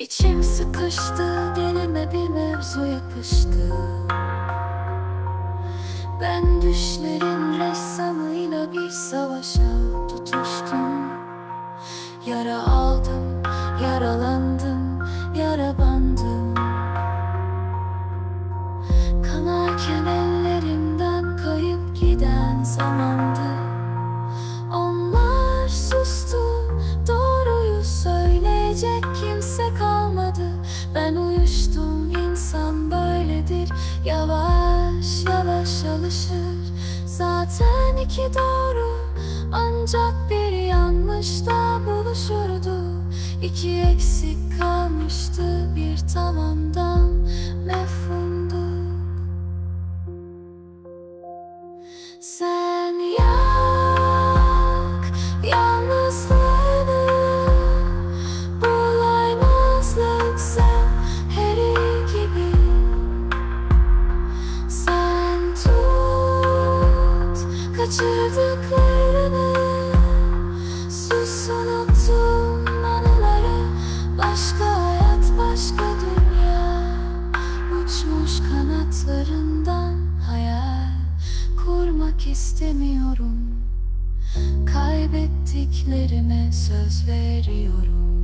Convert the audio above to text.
İçim sıkıştı, dilime bir mevzu yapıştı. Ben düşlerin ressamıyla bir savaşa tutuştum. Yara aldım, yaralandım, yara bandım. Kanarken ellerimden kayıp giden zamandı. Onlar sustu, doğruyu söyleyecek böyledir Yavaş yavaş alışır. Zaten iki doğru ancak bir yanlışta buluşurdu. İki eksik kalmıştı bir tamamdan mefhumdu. Sen kaçırdıklarını Sus unuttum anıları. Başka hayat başka dünya. Uçmuş kanatlarından hayal kurmak istemiyorum. Kaybettiklerime söz veriyorum